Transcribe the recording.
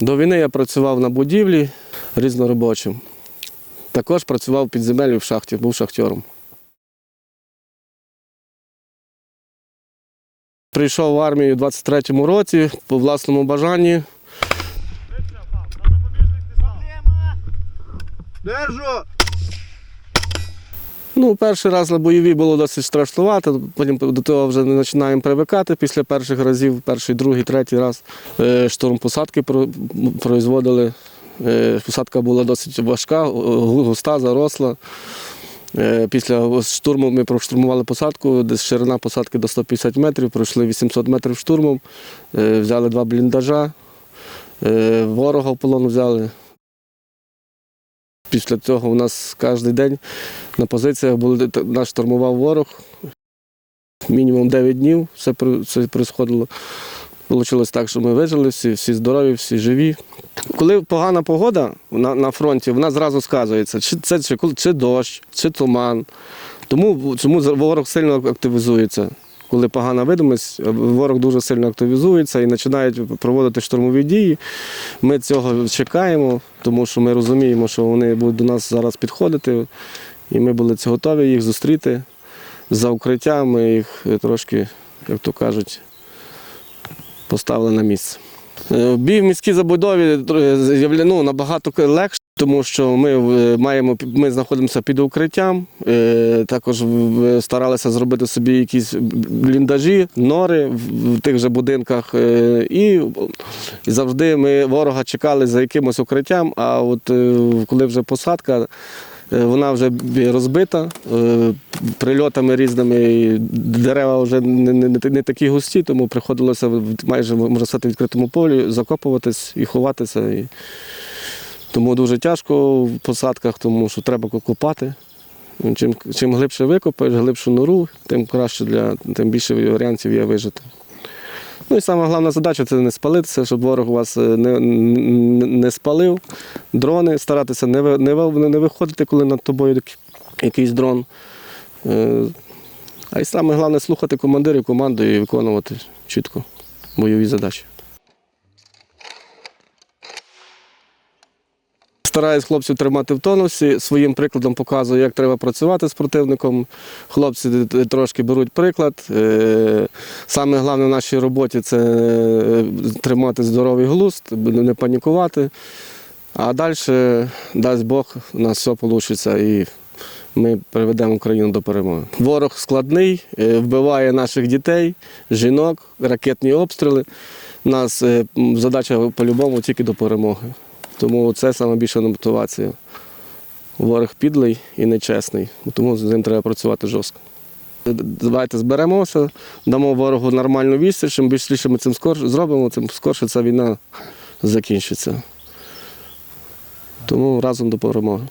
До війни я працював на будівлі різноробочим. Також працював під земелю в шахті, був шахтером. Прийшов в армію у 23-му році по власному бажанні. Держу! Ну, перший раз на бойові було досить страшнувато, потім до того вже не починаємо привикати після перших разів, перший, другий, третій раз. Е, Штурм посадки про- производили. Е, Посадка була досить важка, густа, заросла. Е, Після штурму ми проштурмували посадку, десь ширина посадки до 150 метрів, пройшли 800 метрів штурмом, взяли два бліндажа, ворога в полон взяли. Після цього у нас кожен день на позиціях були, нас штурмував ворог. Мінімум 9 днів все, це відбувалося. Вийшло так, що ми вижили, всі, всі здорові, всі живі. Коли погана погода на, на фронті, вона зразу сказується, чи це чи, чи дощ, чи туман. Тому чому ворог сильно активізується. Коли погана видимість, ворог дуже сильно активізується і починають проводити штурмові дії. Ми цього чекаємо, тому що ми розуміємо, що вони будуть до нас зараз підходити, і ми були готові їх зустріти за укриття. Ми їх трошки, як то кажуть, поставили на місце. Е, Бій в міській забудові е, ну, набагато легше, тому що ми е, маємо ми знаходимося під укриттям. Також старалися зробити собі якісь бліндажі, нори в тих же будинках. І, завжди ми ворога чекали за якимось укриттям. А от коли вже посадка. Е, Вона вже розбита е, прильотами різними, дерева вже не, не, не- такі густі, тому приходилося майже можна сказати, в відкритому полі закопуватись і ховатися. І... Тому дуже тяжко в посадках, тому що треба копати. Чим, чим глибше викопаєш, глибшу нору, тим краще для тим більше варіантів є вижити. Ну і саме головна задача це не спалитися, щоб ворог вас е, не, не, спалив. Дрони, старатися не, не, не виходити, коли над тобою якийсь дрон. Е, А й саме головне слухати командирів, команду і виконувати чітко бойові задачі. Стараюсь хлопців тримати в тонусі, своїм прикладом показую, як треба працювати з противником. Хлопці трошки беруть приклад. Е, Саме головне в нашій роботі це е, тримати здоровий глузд, не панікувати. А далі, дасть Бог, у нас все вийде і ми приведемо Україну до перемоги. Ворог складний, е, вбиває наших дітей, жінок, ракетні обстріли. У нас е, задача по-любому тільки до перемоги. Тому це найбільша мотивація. Ворог підлий і нечесний, тому з ним треба працювати жорстко. Давайте зберемося, дамо ворогу нормальну відсіч, чим більше ми цим скорше зробимо, тим скорше ця війна закінчиться. Тому разом до перемоги.